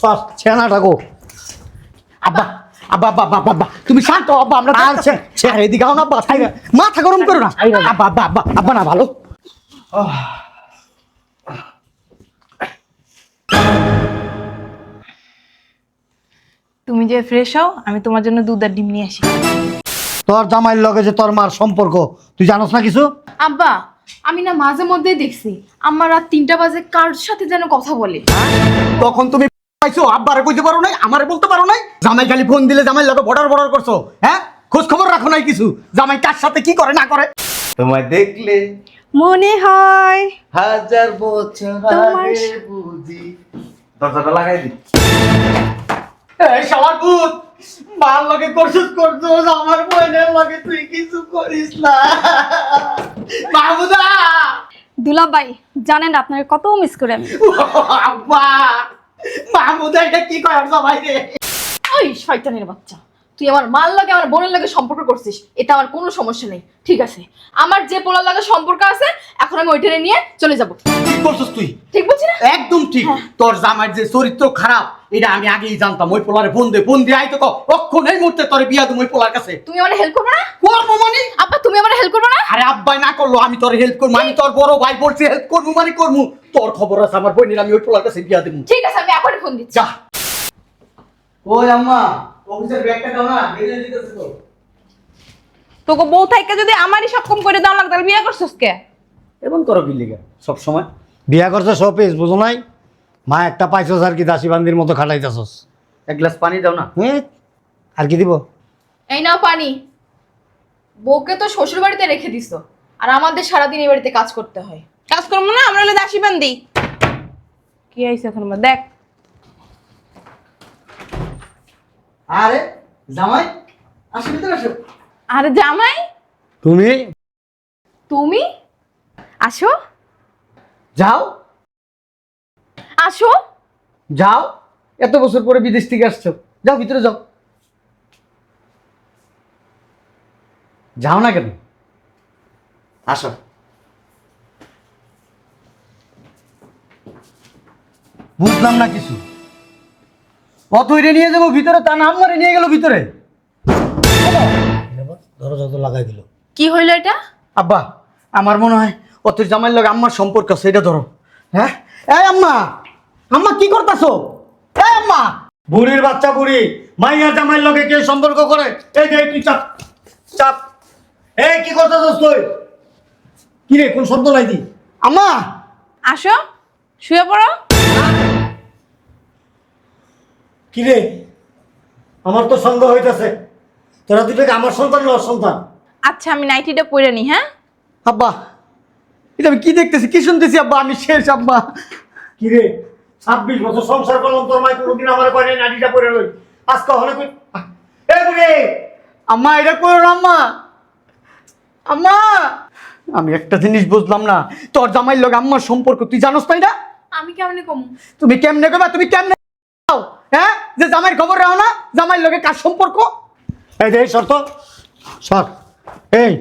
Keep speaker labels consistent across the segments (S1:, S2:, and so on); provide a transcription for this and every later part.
S1: Sauce
S2: আব্বা আব্বা আব্বা আব্বা তুমি শান্ত আব্বা আমরা
S1: আর
S2: এদিকে না আব্বা মাথা গরম করো না। আব্বা আব্বা আব্বা আব্বা না ভালো।
S3: তুমি যে ফ্রেশ হও আমি তোমার জন্য দুধ আর ডিম নিয়ে আসি।
S1: তোর জামাইয়ের লগে যে তোর মার সম্পর্ক তুই জানোস না কিছু?
S4: আব্বা আমি না মাঝে মধ্যেই দেখছি আমার রাত তিনটা বাজে কার সাথে যেন কথা বলে।
S2: তখন তুমি পাইছো আব্বারে কইতে পারো নাই আমারে বলতে পারো নাই? জামাই খালি ফোন দিলে জামাই লগে বর্ডার বর্ডার করছ হ্যাঁ? খোঁজ খবর রাখো নাই কিছু। জামাই কার সাথে কি করে না করে?
S5: তোমায় দেখলে
S3: মনে হয়
S5: হাজার বছর
S3: তোমার
S5: আগে বুঝি দরজাটা লাগাই দি
S2: এই শালার ভূত মার লগে করছিস করছিস আমার বোনের লগে তুই কিছু করিস না। মাহমুদা!
S6: দুলাভাই জানেন আপনাকে কত মিস করে আমি।
S2: আব্বা! মাহমুদা এটা কি করার সবাই রে?
S4: ওই শয়তানের বাচ্চা। তুই আমার মাল লাগে আমার বোনের লাগে সম্পর্ক করছিস এটা আমার কোনো সমস্যা নেই ঠিক আছে? আমার যে পোলার লাগে সম্পর্ক আছে এখন আমি ওইটারে নিয়ে চলে যাব।
S2: ঠিক বলছিস তুই?
S4: ঠিক বলছিস না?
S2: একদম ঠিক। তোর জামাইয়ের যে চরিত্র খারাপ এটা আমি আগেই জানতাম ওই পোলারে ফোন দে ফোন দিয়ে আইতো ক অক্ষণ এই মুহূর্তে তোর বিয়া তুমি ওই পোলার কাছে?
S4: তুমি আমার হেল্প করবে না?
S2: করব মানে?
S4: আব্বা তুমি আমার হেল্প করবে না?
S2: আরে আব্বাই না করল আমি তোর হেল্প করব আমি তোর বড় ভাই বলছি হেল্প করব মানে করব। তোর খবর আছে আমার বোনের আমি ওই পোলার কাছে বিয়া দেবো।
S4: ঠিক আছে আমি এখনই ফোন দিচ্ছি।
S2: যা। ওই আম্মা অফিসের ব্যাগটা দাও না বেরিয়ে দিতেছে তো।
S3: তোকে বউ থাইকে যদি আমারই সব কম করে দাও লাগতো তাহলে বিয়ে করছিস কে?
S2: এমন করো বিল্লিগা সব সময়
S1: বিয়া করছে শোপিস বুঝো নাই? মা একটা পাইছস আর কি দাসী বান্দির মতো খাটাইতেছস।
S2: এক গ্লাস পানি দাও না।
S1: হ্যাঁ আর কি দিব?
S4: এই নাও পানি। বউকে তো শ্বশুর বাড়িতে রেখে দিছো। আর আমাদের সারাদিন এই বাড়িতে কাজ করতে হয়।
S3: কাজ করব না আমরা হলে দাসী বান্দি। কি আইছে এখন? দেখ।
S2: আরে জামাই আসো ভিতরে আসো।
S3: আর জামাই।
S1: তুমি?
S4: তুমি? আসো।
S2: যাও।
S4: আসো।
S2: যাও এত বছর পরে বিদেশ থেকে আসছো। যাও ভিতরে যাও। যাও না কেন? আসো। বুঝলাম না কিছু। অতইরে নিয়ে যাব ভিতরে তা নাম মারে নিয়ে গেল ভিতরে।
S1: ধরো যত লাগাই দিল।
S4: কি হইল এটা?
S2: আব্বা আমার মনে হয় অত জামাইয়ের লগে আম্মার সম্পর্ক আছে এটা ধরো। হ্যাঁ? এই আম্মা! আম্মা কি করতেছো? এই আম্মা
S1: বুড়ির বাচ্চা বুড়ি মাইয়া জামাইয়ের লগে কে সম্পর্ক করে? এই যে তুই চাপ চাপ। এই কি করতেছস তুই? কি রে কোন শব্দ নাই দি?
S2: আম্মা!
S3: আসো শুয়ে পড়ো।
S1: কি রে? আমার তো সন্দেহ হইতাছে। তোরা দুটোকে আমার সন্তান না সন্তান?
S3: আচ্ছা আমি নাইটিটা পরে নি হ্যাঁ?
S2: আব্বা এটা আমি কি দেখতেছি কি শুনতেছি আব্বা? আমি শেষ আব্বা।
S1: কি রে? ছাব্বিশ বছর সংসার করলাম তোর মাই কোনোদিন আমার কয়নি নাটিটা পরে রই আজকে হলে কই এ বুড়ি!
S2: আম্মা এটা করো না আম্মা? আম্মা! আমি একটা জিনিস বুঝলাম না তোর জামাইয়ের লগে আম্মার সম্পর্ক তুই জানোস তাই না
S4: আমি কেমনে কম?
S2: তুমি কেমনে কইবা? তুমি কেমনে কও? হ্যাঁ? যে জামাইয়ের খবর রাখো না জামাইয়ের লগে কার সম্পর্ক?
S1: এই যে এই শর্ত। সর এই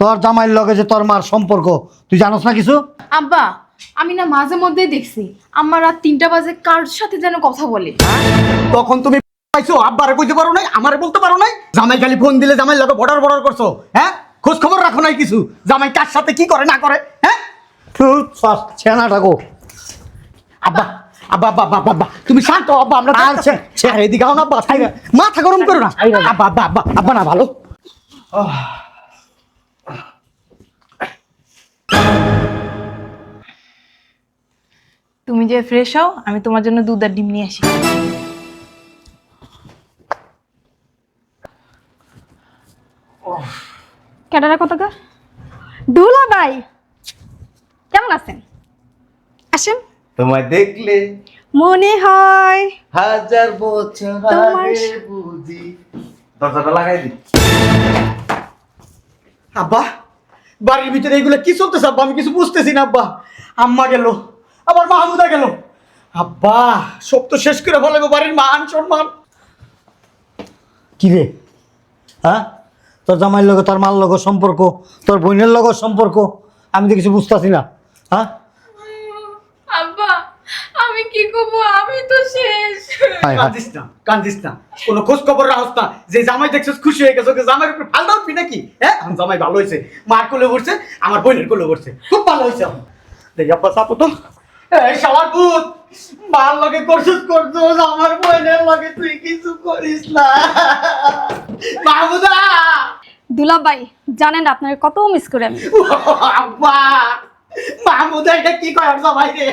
S1: তোর জামাইয়ের লগে যে তোর মার সম্পর্ক তুই জানোস না কিছু?
S4: আব্বা আমি না মাঝে মধ্যে দেখছি আমার রাত তিনটা বাজে কার সাথে যেন কথা বলে।
S2: তখন তুমি পাইছো আব্বারে কইতে পারো নাই আমারে বলতে পারো নাই? জামাই খালি ফোন দিলে জামাই লগে বর্ডার বর্ডার করছ হ্যাঁ? খোঁজ খবর রাখো নাই কিছু। জামাই কার সাথে কি করে না করে হ্যাঁ?
S1: ছেনাটা গো।
S2: আব্বা আব্বা আব্বা আব্বা, আব্বা, তুমি শান্ত হও, আব্বা আমরা এদিকে আও না আব্বা মাথা গরম করো না। আব্বা আব্বা আব্বা আব্বা না ভালো।
S3: যে ফ্রেশ হও আমি তোমার জন্য দুধ আর ডিম নিয়ে আসি।
S6: ক্যাডারা দুলাভাই কেমন আছেন? আসেন।
S5: তোমায় দেখলে
S6: মনে হয়
S5: হাজার বছর আগে বুঝি। দরজাটা লাগাই দি
S2: আব্বা বাড়ির ভিতরে এগুলো কি চলতেছে আব্বা? আমি কিছু বুঝতেছি না আব্বা। আম্মা গেল। আবার মাহমুদা গেল। আব্বা সব তো শেষ করে ফেলে বাড়ির মান সম্মান।
S1: কি রে? হ্যাঁ? তোর জামাইয়ের লগে তোর মার লগে সম্পর্ক তোর বোনের লগে সম্পর্ক আমি তো কিছু বুঝতেছি না। হ্যাঁ?
S4: আব্বা আমি কি
S3: করব? আমি তো শেষ।
S2: কান্দিস না কান্দিস না। কোনো খোঁজ খবর রাখস না। যে জামাই দেখছিস খুশি হয়ে গেছে ওকে জামাইয়ের উপরে ফালদা উঠবি নাকি? হ্যাঁ? আমার জামাই ভালো হয়েছে। মার কোলে পড়ছে আমার বোনের কোলে পড়ছে। খুব ভালো হয়েছে আমার দেখি আব্বা চাপো তো। এই শালার ভূত মার লগে করছিস করছিস আমার বোনের লগে তুই কিছু করিস না। মাহমুদা!
S6: দুলাভাই জানেন আপনার কত মিস করে আমি।
S2: আব্বা! মাহমুদা এটা কি কয় আর জামাই রে?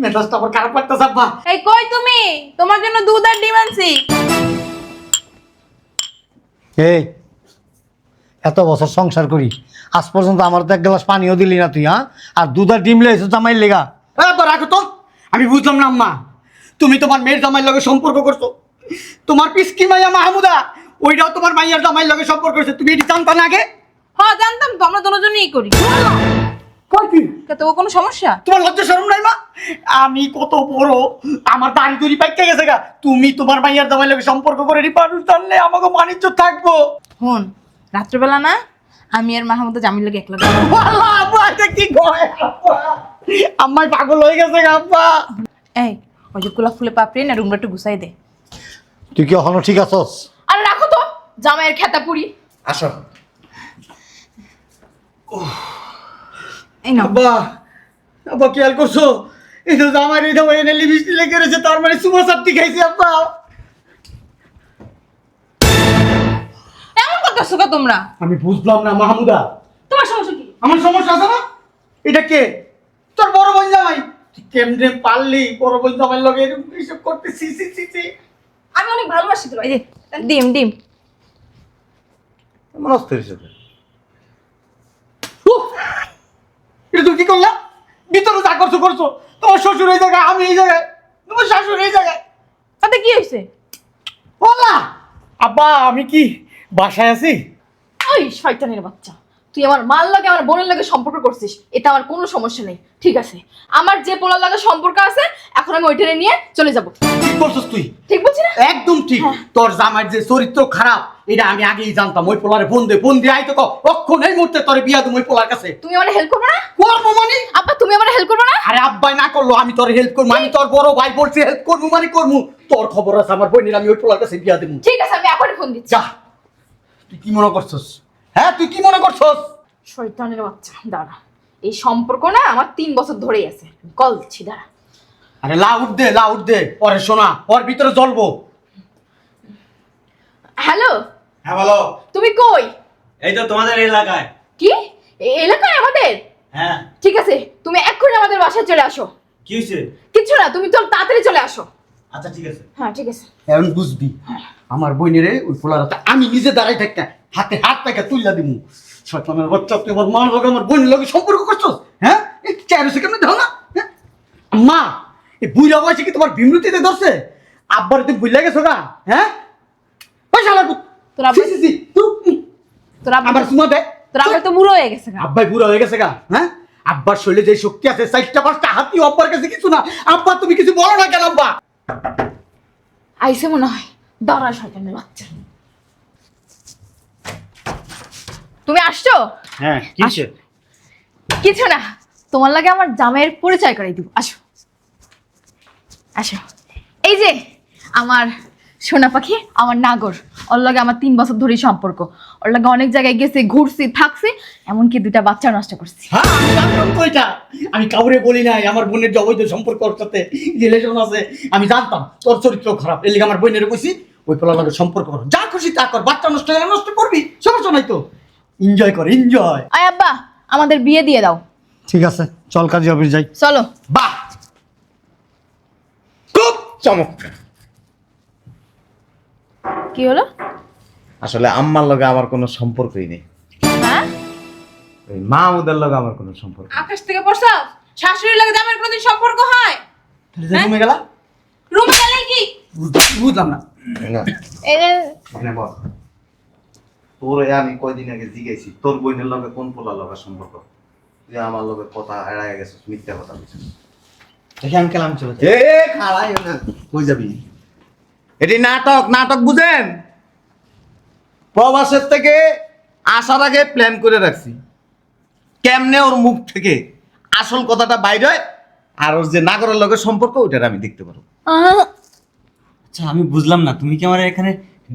S2: মেজাজটা আমার খারাপ লাগতেছে আব্বা।
S3: এই কই তুমি? তোমার জন্য দুধ আর ডিম আনছি।
S1: এই এত বছর সংসার করি। আজ পর্যন্ত আমার তো এক গ্লাস পানিও দিলি না তুই হ্যাঁ? আর দুধ আর ডিম লেগেছে জামাইয়ের লেগা।
S2: এবার রাখো তো। আমি বুঝলাম না আম্মা। তুমি তোমার মেয়ের জামাইয়ের লগে সম্পর্ক করছ। তোমার পিসকি মাইয়া মাহমুদা ওইটাও তোমার মাইয়ার জামাইয়ের লগে সম্পর্ক করছে। তুমি এটি জানতা না আগে?
S3: হ্যাঁ জানতাম তো আমরা দুজনেই করি। তা তো কোনো সমস্যা?
S2: তোমার লজ্জা শরম নাই মা? আমি কত বড় আমার দাড়ি পাইকে গেছে গা। তুমি তোমার মাইয়ার জামাইয়ের লগে সম্পর্ক করে মানুষ জানলে আমাকে বাণিজ্য থাকব।
S3: হন রাত্রেবেলা না আমি আর মাহমুদ জামিল লোক একলা।
S2: আল্লাহ, আব্বা এটা কি কয় আম্মাই পাগল হয়ে গেছে গা আব্বা।
S3: এই ওই যে গোলাপ ফুলে পাপড়ি না রুমটা একটু গুছাই দে।
S1: তুই কি এখনও ঠিক আছস?
S4: আর রাখো তো জামাইয়ের খেতা পুরি।
S5: আসো।
S3: এই না
S2: আব্বা আব্বা খেয়াল করছ? এই তো জামাই এনে লিপস্টিক লেগে রয়েছে তার মানে সুমা চাপটি খাইছি আব্বা।
S3: করতেছো কা তোমরা?
S2: আমি বুঝলাম না মাহমুদা।
S3: তোমার সমস্যা কি?
S2: আমার সমস্যা আছে না? এটা কে? তোর বড় বোন জামাই। তুই কেমনে পারলি? বড় বোন জামাই লগে এরকম এসব করতে? সি সি সি সি
S3: আমি অনেক ভালোবাসি তোমার এই যে ডিম ডিম।
S5: এমন অস্থির সাথে
S2: এটা তুমি কি করলা? ভিতরে যা করছ করছ। তোমার শ্বশুর এই জায়গায় আমি এই জায়গায়। তোমার শাশুড়ি এই জায়গায়।
S3: তাতে কি হয়েছে?
S2: বললা? আব্বা আমি কি বাসায় আছি?
S4: ওই শয়তানের বাচ্চা। তুই আমার মাল লাগে আমার বোনের লাগে সম্পর্ক করছিস এটা আমার কোনো সমস্যা নেই। ঠিক আছে? আমার যে পোলার লাগে সম্পর্ক আছে এখন আমি ওইটারে নিয়ে চলে যাব।
S2: ঠিক করছিস তুই?
S4: ঠিক বলছি না?
S2: একদম ঠিক। তোর জামাইয়ের যে চরিত্র খারাপ এটা আমি আগেই জানতাম। ওই পোলারে ফোন দিয়ে আইতো কখন এই মুহূর্তে তোর বিয়া দেবো ওই পোলার কাছে।
S4: তুমি আমার হেল্প করবে না?
S2: করব মানে?
S4: আব্বা তুমি আমার হেল্প করবে না?
S2: আরে আব্বাই না করল আমি তোর হেল্প করব। আমি তোর বড় ভাই বলছি হেল্প করব মানে করব। তোর খবর আছে আমার বোনের আমি ওই পোলার কাছে বিয়া দেবো।
S4: ঠিক আছে আমি এখনই ফোন দিচ্ছি।
S2: যা। তুই কি মনে করছস? হ্যাঁ তুই কি মনে করছস?
S4: শয়তানের বাচ্চা দাঁড়া। এই সম্পর্ক না আমার তিন বছর ধরেই আছে। কল দিচ্ছি দাঁড়া।
S2: আরে লাউড দে লাউড দে। পরে শোনা ওর ভিতরে জ্বলবো।
S4: হ্যালো?
S5: হ্যাঁ বলো।
S4: তুমি কই?
S5: এই তো তোমাদের এলাকায়।
S4: কি? এ- এলাকায় আমাদের?
S5: হ্যাঁ।
S4: ঠিক আছে তুমি এক্ষুনি আমাদের বাসায় চলে আসো।
S5: কি হয়েছে
S4: কিছু না তুমি চল তাড়াতাড়ি চলে আসো।
S5: আচ্ছা ঠিক আছে।
S4: হ্যাঁ ঠিক আছে।
S2: এখন বুঝবি। আমার বইনেরে ওই পোলার হাতে আমি নিজে দাঁড়াই থাকতে হাতে হাত থেকে তুইলা দিমু। শয়তানের বাচ্চা তুই আমার মার লগে আমার বোনের লগে সম্পর্ক করছস? হ্যাঁ? এই চারো সেকেন্ড দাও না? হ্যাঁ? মা এই বুড়া বয়সে কি তোমার বিমৃতিতে ধরছে? আব্বার তুমি ভুলে গেছো গা হ্যাঁ? শালা পুত।
S3: তোর আব্বা-
S2: ছি, ছি, তুই,
S3: তোর আব্বা
S2: আবার সুমা দে।
S3: তোর আব্বা তো বুড়ো হয়ে গেছে গা।
S2: আব্বাই বুড়া হয়ে গেছে গা হ্যাঁ? আব্বার শরীরে যে শক্তি আছে চারটা পাঁচটা হাতি আব্বার কাছে কিছু না। আব্বা তুমি কিছু বলো না কেন আব্বা?
S4: আইসে মনে হয়। দাঁড়া শয়তানের বাচ্চা। তুমি আসছো?
S5: হ্যাঁ কি
S4: কিছু না তোমার লাগে আমার জামাইয়ের পরিচয় করাই দিব। আসো। আসো। এই যে আমার সোনা পাখি আমার নাগর ওর লগে আমার তিন বছর ধরেই সম্পর্ক। ওর লগে অনেক জায়গায় গেছে ঘুরছি থাকছি এমনকি দুটা বাচ্চা নষ্ট করছি।
S2: হ্যাঁ আমি কাউরে বলি নাই আমার বোনের যে অবৈধ সম্পর্ক ওর সাথে রিলেশন আছে আমি জানতাম। তোর চরিত্র খারাপ এর লিগে আমার বোনের কইছি ওই পোলার সম্পর্ক কর। যা খুশি তা কর বাচ্চা নষ্ট হলে নষ্ট করবি সমস্যা নাই তো। এনজয় কর এনজয়
S4: আয় আব্বা আমাদের বিয়ে দিয়ে দাও।
S1: ঠিক আছে চল কাজী অফিস যাই।
S4: চলো।
S2: বাহ! খুব চমৎকার।
S4: কি হলো?
S5: আসলে আম্মার লগে আমার কোনো সম্পর্কই নেই।
S4: হ্যাঁ?
S5: ওই মাহমুদের লগে আমার কোনো সম্পর্ক নেই।
S3: আকাশ থেকে পড়ছাও শাশুড়ির লাগে জামাইয়ের কোনোদিন সম্পর্ক হয়।
S2: তাহলে যে রুমে গেলা?
S3: রুমে গেলে কি?
S2: বুঝ- বুঝলাম না।
S5: তোর আমি কয়দিন আগে জিজ্ঞাসি তোর বোনের লগে কোন লগে সম্পর্ক? তুই আমার লগে কথা এড়াই গেছিস মিথ্যা কথা বলছিস।
S2: দেখি আঙ্কেল আমি চলে
S5: এ খাড়াই না কই যাবি? এটি নাটক নাটক বুঝেন? প্রবাসের থেকে আসার আগে প্ল্যান করে রাখছি। কেমনে ওর মুখ থেকে আসল কথাটা বাইরে হয় আর ওর যে নাগরের লগে সম্পর্ক ওইটার আমি দেখতে পারব।
S1: আচ্ছা আমি বুঝলাম না। তুমি কি আমার এখানে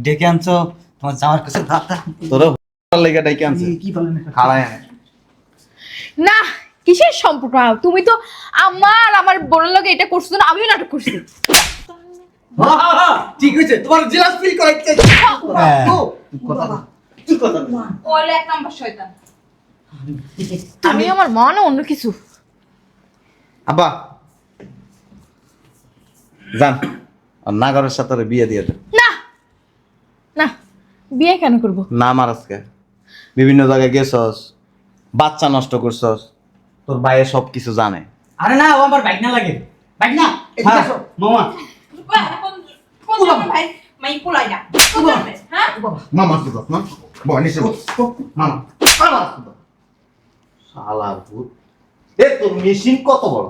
S1: ডেকে আনছো? তোমার জামার কাছে দাদা
S5: তোরা লেগে ডাইকে আনছে।
S2: কি বলেন
S5: খাড়ায়
S4: না কিসের সম্পর্ক? তুমি তো আমার আমার বোনের লগে এটা করছ না আমিও নাটক করছি।
S2: ঠিক হয়েছে। তোমার জেলাস ফিল
S1: হ্যাঁ।
S3: নাম্বার শয়তান।
S4: তুমি আমার মা না অন্য কিছু।
S5: আব্বা যান। আর নাগরের সাথে ওরে বিয়ে দিয়ে দেন
S4: না! না বিয়ে কেন করব?
S5: না আমার আজকে। বিভিন্ন জায়গায় গেছস বাচ্চা নষ্ট করছস তোর বাইরে সব কিছু জানে।
S2: আরে না ও আমার বাইক না লাগে। বাইক না এদিকে
S5: হ্যাঁ।
S2: আসো, মামা।
S3: কোন কোন জন্মের ভাই? না। জন্মের, হ্যাঁ?
S5: মামা কি না? মামা মামা শালা ভূত। এ তোর মেশিন কত বড়?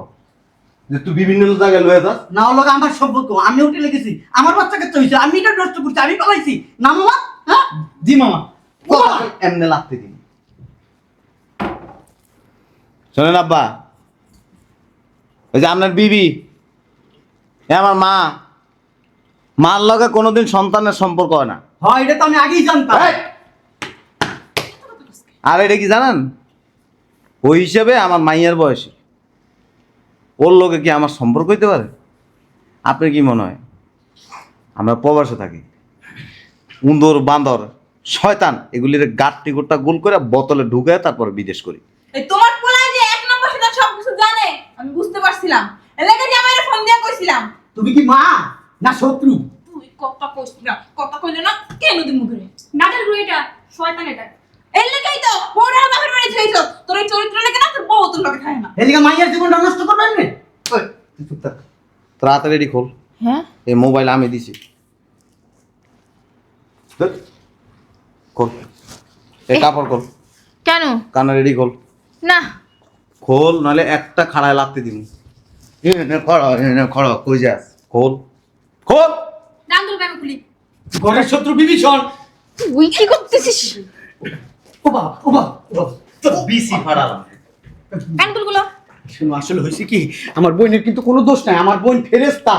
S5: যে তুই বিভিন্ন জায়গায় লয়ে যাস।
S2: না ওর আমার সম্পর্ক। আমি উঠে লেগেছি। আমার বাচ্চাকে হয়েছে আমি এটা নষ্ট করছি। আমি পালাইছি। না মামা? হ্যাঁ? জি মামা।
S5: এমনি লাগতে দিন শোনেন আব্বা। ওই যে আপনার বিবি। আমার মা। মার লগে কোনোদিন সন্তানের সম্পর্ক হয় না।
S2: হ্যাঁ এটা তো আমি আগেই জানতাম।
S5: আর এটা কি জানেন? ওই হিসেবে আমার মাইয়ের বয়সে। ওর লোকে কি আমার সম্পর্ক হইতে পারে? আপনার কি মনে হয়? আমরা প্রবাসে থাকি। উন্দর বান্দর শয়তান এগুলির গাঁটটি গোটা গোল করে বোতলে ঢুকে তারপর বিদেশ করি।
S3: এই তোমার পোলাই যে এক নাম্বার শয়তান সব কিছু জানে আমি বুঝতে পারছিলাম। এলাকা যে আমার ফোন দিয়ে কইছিলাম।
S2: তুমি কি মা না শত্রু?
S3: তুই কথা কইস না কথা কইলে না কেন দিমু করে
S6: নাটের এটা শয়তান এটা।
S3: এই লেগাই তো বড় বাপের বাড়ি যাইছ তোর এই চরিত্র লেগে না? তোর বউ তোর লগে থাকে না।
S2: এদিকে মাইয়ার জীবনটা নষ্ট করবেন না।
S5: ওই, তুই চুপ থাক। তাড়াতাড়ি খোল।
S4: হ্যাঁ?
S5: এই মোবাইল আমি দিছি। ধুর। খোল। এই কাপড় খোল।
S4: কেন?
S5: কানা রেডি খোল।
S4: না।
S5: খোল নাহলে একটা খাড়ায় লাগতে দিন খড় খড় কই যাস? খোল। খোল!
S6: ডান্ডুল কেন খুলি?
S2: ঘরের শত্রু বিভীষণ!
S4: তুই কি করতেছিস?
S2: ও বাবা ও বাবা ও বাবা।
S5: বিসি ফাড়ালাম
S2: কানকুলগুলো আসলে হয়েছে কি আমার বোনের কিন্তু কোনো দোষ নাই আমার বোন ফেরেস্তা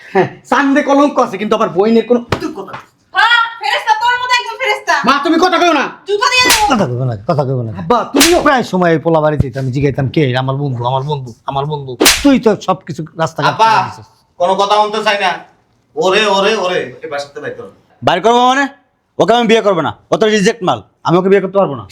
S2: হ্যাঁ চান্দে কলঙ্ক আছে কিন্তু আমার বোনের কোনো তুই কথা
S3: হ্যাঁ তোর মতো একদম ফেরেশতা।
S2: মা তুমি কথা না।
S3: জুতা দিয়ে
S1: কথা কইব না কথা কইব না।
S2: তুমিও
S1: প্রায় সময় এই পোলা বাড়িতে আমি জিগাইতাম কে আমার বন্ধু আমার বন্ধু আমার বন্ধু? তুই তো সবকিছু রাস্তাঘাট
S5: আপা কোনো কথা বলতে চাই না। ওরে ওরে ওরে বাসাতে বাইর
S7: করব মানে? ওকে আমি বিয়ে করব না। ও তো রিজেক্ট মাল। আমি ওকে বিয়ে করতে পারব না।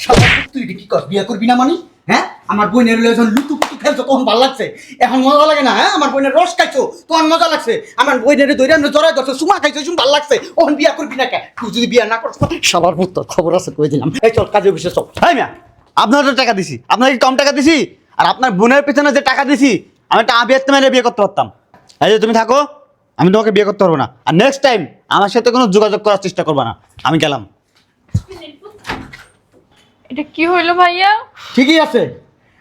S2: তুই এটা কি কর বিয়ে করবি না মানি? হ্যাঁ? আমার বোনের যখন লুটু পুটু খেলছো তখন ভালো লাগছে। এখন মজা লাগে না হ্যাঁ? আমার বোনের রস খাইছো তখন মজা লাগছে। আমার বোনের দৈরে জড়াই ধরছো সুমা খাইছো শুন ভালো লাগছে। ওখান বিয়ে করবি না কে? তুই যদি বিয়ে না করছ সবার ভূত তোর খবর আছে কই দিলাম। এই চল কাজে অফিসে চল।
S7: তাই মিয়া আপনার তো টাকা দিছি। আপনার কি কম টাকা দিছি? আর আপনার বোনের পেছনে যে টাকা দিছি আমি একটা আবিয়াত মেরে বিয়ে করতে পারতাম। এই যে তুমি থাকো আমি তোমাকে বিয়ে করতে পারব না। আর নেক্সট টাইম আমার সাথে কোনো যোগাযোগ করার চেষ্টা করবে না। আমি গেলাম।
S4: এটা কি হইল ভাইয়া?
S2: ঠিকই আছে।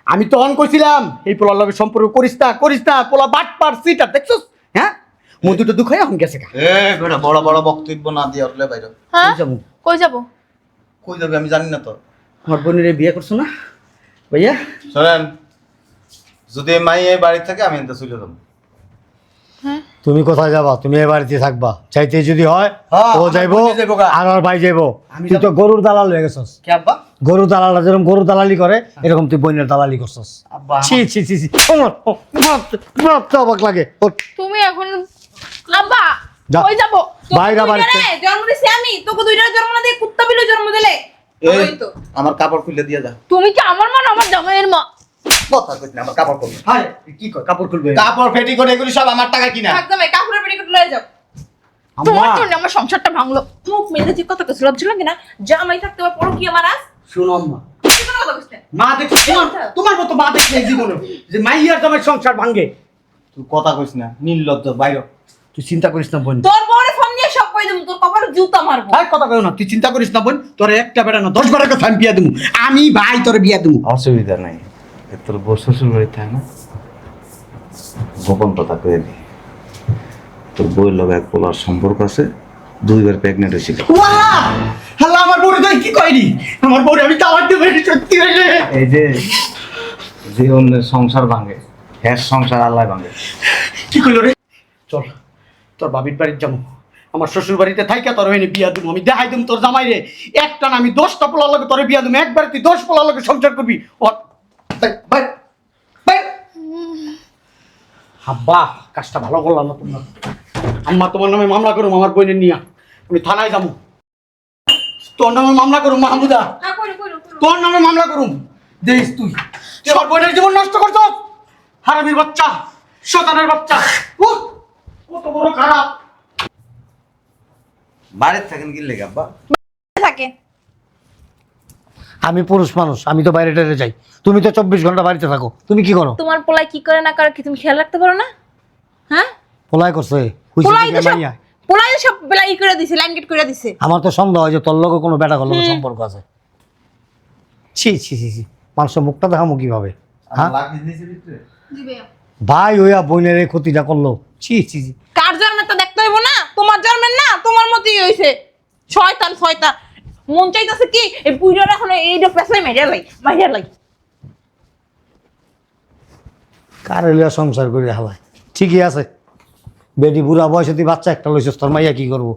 S2: আমি তো অন কইছিলাম এই পোলার লগে সম্পর্ক করিস না করিস না পোলা বাট পার সিটার দেখছস? হ্যাঁ? মধুটা দুঃখ হয়ে এখন গেছে।
S5: এ বেটা বড় বড় বক্তব্য না দিয়ে উঠলে বাইরে।
S4: হ্যাঁ?
S2: কই যাব?
S4: কই যাব?
S5: কই যাবে আমি জানি না তো।
S2: আমার বোনের বিয়ে করছ না? ভাইয়া?
S5: শোনেন যদি মাই এই বাড়ি থেকে আমি এনতে চলে যাব।
S1: তুমি কোথায় যাবা? তুমি এ বাড়িতে থাকবা। চাইতে যদি হয়
S2: হ্যাঁ,
S1: ও যাইবো। আর আর ভাই যাইবো। তুই তো গরুর দালাল হয়ে গেছস। গরু দালাল যেরকম গরু দালালি করে এরকম তুই বইনের দালালি করছস। ছি ছি ছি ছি অবাক লাগে।
S4: তুমি এখন আব্বা কই যাব?
S1: বাইরা বাড়িতে।
S3: জন্ম দিছি আমি। তোকে দুইটারে জন্ম না দিয়ে কুত্তা বিলে জন্ম দিলে।
S5: এই
S3: তো।
S5: আমার কাপড় খুলে দিয়ে যা।
S4: তুমি কি আমার মা আমার জামাইয়ের মা?
S5: কথা কইছ না আমার কাপড় খুলবে।
S2: আরে কি কর কাপড় খুলবে?
S5: কাপড় ফেটি এগুলি সব আমার টাকা কিনা?
S3: একদম এই কাপড়ের পেটিকোট লয়ে যাও।
S4: তোমার জন্য আমার সংসারটা ভাঙলো।
S3: মুখ মেরে যে কথা কইছিল লজ্জা লাগে না? জামাই থাকতে পার পর কি আমার আস
S2: শুনো আম্মা।
S3: কি কোনো কথা কইছ
S2: মা দেখছ তোমার তোমার মতো মা দেখছে জীবনে যে মাইয়ার তোমার সংসার ভাঙ্গে
S5: তুই কথা কইছ না নির্লজ্জ বাইরে
S2: তুই চিন্তা করিস না বোন।
S3: তোর বউরে ফোন দিয়ে সব কই দেবো তোর কপালে জুতা মারবো।
S2: আর কথা কই না তুই চিন্তা করিস না বোন। তোর একটা বেটা না দশ বারের কথা আমি বিয়া দেবো। আমি ভাই তোর বিয়া দেবো।
S5: অসুবিধা নাই। তোর বউ শ্বশুর বাড়ি থাকে না? গোপন কথা কয়ে দি। তোর বউয়ের লগে এক পোলার সম্পর্ক আছে দুইবার প্রেগনেন্ট হয়েছিল।
S2: হ্যালো আমার বউরে তাই কি কইনি আমার বউরে আমি দাওয়াত দেবো সত্যি
S5: এই যে যে অন্যের সংসার ভাঙে শেষ সংসার আল্লাহ ভাঙে।
S2: কি কইল রে? চল তোর বাবির বাড়ির যাব। আমার শ্বশুর বাড়িতে থাইকা তোর হয়নি বিয়া দিব আমি দেখাই দিম তোর জামাই রে। একটা না আমি দশটা পোলার লোকে তোর বিয়া দিব একবার তুই দশ পোলার লোকে সংসার করবি। আব্বা কাজটা ভালো করলাম না তোমরা। আম্মা তোমার নামে মামলা করুম আমার বোনের নিয়া। আমি থানায় যাব। তোর নামে মামলা করুম মাহমুদা? তোর নামে মামলা করুম। দেখিস তুই। আমার বোনের জীবন নষ্ট করছ হারামির বাচ্চা শতানের বাচ্চা। কত বড় খারাপ।
S5: বাড়িতে থাকেন কি লেগে আব্বা?
S3: থাকে।
S1: আমি পুরুষ মানুষ আমি তো বাইরে টাইরে যাই। তুমি তো চব্বিশ ঘণ্টা বাড়িতে থাকো তুমি কি করো?
S3: তোমার পোলাই কি করে না করে কি তুমি খেয়াল রাখতে পারো না? হ্যাঁ?
S1: পোলাই করছে
S3: পোলাই তো সব
S1: মাইয়া।
S3: পোলাই তো সব বেলা ই করে দিছে লাইন গেট করে দিছে।
S1: আমার তো সন্দেহ হয় যে তোর লগে কোনো বেটা গেল সম্পর্ক আছে। ছি ছি ছি ছি মানুষের মুখটা দেখামো কীভাবে? হ্যাঁ?
S5: লাকি দিয়েছে ভিতরে?
S1: ভাই হইয়া বোনের এই ক্ষতিটা করল। ছি ছি ছি।
S3: কার জন্মের তো দেখতে হইব না? তোমার জন্মের না তোমার মতই হইছে। শয়তান শয়তান। মন চাইতেছে কি? এই পুজোর এখন যে পেছাই মাইরা লাই মাইরা লাই।
S1: কারেলিয়া সংসার করে হালায় ঠিকই আছে। বেটি বুড়া বয়সে তুই বাচ্চা একটা লইছিস তোর মাইয়া কি করব?